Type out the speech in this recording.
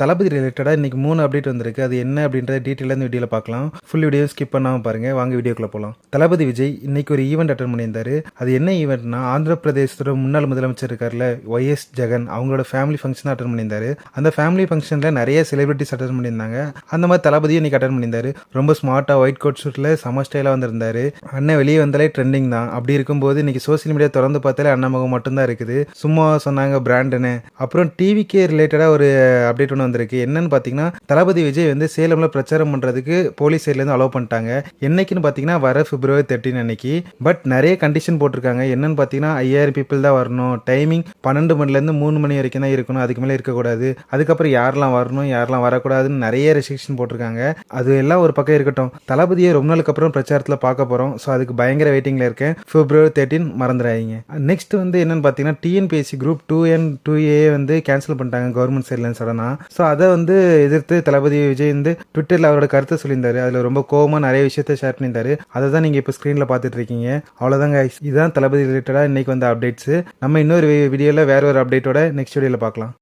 தளபதி ரிலேட்டடாக இன்னைக்கு மூணு அப்டேட் வந்திருக்கு. அது என்ன அப்படின்றத டீட்டெயிலாக இந்த வீடியோவில் பார்க்கலாம். ஃபுல் வீடியோ ஸ்கிப் பண்ணாமல் பாருங்கள் வாங்க வீடியோக்குள்ளே போகலாம் தளபதி விஜய் இன்றைக்கி ஒரு ஈவெண்ட் அட்டன் பண்ணியிருந்தார். அது என்ன ஈவெண்ட்னா ஆந்திர பிரதேசத்தோட முன்னாள் முதலமைச்சர் இருக்கார்ல ஒய்எஸ் ஜெகன் அவங்களோட ஃபேமிலி ஃபங்க்ஷன் அட்டன் பண்ணியிருந்தார். அந்த ஃபேமிலி ஃபங்க்ஷனில் நிறைய செலிபிரிட்டிஸ் அட்டன் பண்ணியிருந்தாங்க. அந்த மாதிரி தளபதியும் இன்றைக்கி அட்டன் பண்ணியிருந்தாரு. ரொம்ப ஸ்மார்ட்டாக ஒயிட் கோட் ஷூட்டில் செம ஸ்டைலாக வந்திருந்தார். அண்ணன் வெளியே வந்தாலே ட்ரெண்டிங் தான். அப்படி இருக்கும்போது இன்றைக்கி சோசியல் மீடியா திறந்து பார்த்தாலே அண்ணன் முகம் மட்டும்தான் இருக்குது. சும்மா சொன்னாங்க பிராண்டுன்னு அப்புறம் டிவிக்கே ரிலேட்டடாக ஒரு அப்டேட் ஒன்று வந்திருக்கு. என்னன்னு பார்த்தீங்கன்னா தளபதி விஜய் வந்து சேலமில் பிரச்சாரம் பண்ணுறதுக்கு போலீஸ் சைட்லேருந்து அலோவ் பண்ணிட்டாங்க. என்னைக்குன்னு பார்த்தீங்கன்னா வர பிப்ரவரி தேர்ட்டின் அன்னைக்கு. பட் நிறைய கண்டிஷன் போட்டிருக்காங்க. என்னன்னு பார்த்தீங்கன்னா ஐயாயிரம் பீப்புள் தான் வரணும். டைமிங் பன்னெண்டு மணிலேருந்து மூணு மணி வரைக்கும் தான் இருக்கணும். அதுக்கு மேலே இருக்கக்கூடாது. அதுக்கப்புறம் யாரெல்லாம் வரணும் யாரெல்லாம் வரக்கூடாதுன்னு நிறைய ரெஸ்ட்ரிக்ஷன் போட்டிருக்காங்க. அது எல்லாம் ஒரு பக்கம் இருக்கட்டும். தளபதியை ரொம்ப நாளுக்கு அப்புறம் பிரச்சாரத்தில் பார்க்க போகிறோம் ஸோ அதுக்கு பயங்கர வெயிட்டிங்கில் இருக்கேன். பிப்ரவரி தேர்ட்டின் மறந்துடாதீங்க. நெக்ஸ்ட் வந்து என்னன்னு பார்த்தீங்கன்னா TNPSC group two and two A வந்து கேன்சல் பண்ணிட்டாங்க கவர்மெண்ட் சைட்லேருந்து சடனாக ஸோ ஸோ அதை வந்து எதிர்த்து தளபதி விஜய் வந்து ட்விட்டரில் அவரோட கருத்தை சொல்லியிருந்தாரு. அதில் ரொம்ப கோவமாக நிறைய விஷயத்த ஷேர் பண்ணியிருந்தாரு. அதை தான் நீங்கள் இப்போ ஸ்க்ரீனில் பார்த்துட்டு இருக்கீங்க அவ்வளோதாங்க இதுதான் தளபதி ரிலேட்டடாக இன்றைக்கி வந்த அப்டேட்ஸு நம்ம இன்னொரு வீடியோவில் வேற ஒரு அப்டேட்டோட நெக்ஸ்ட் வீடியோவில் பார்க்கலாம்.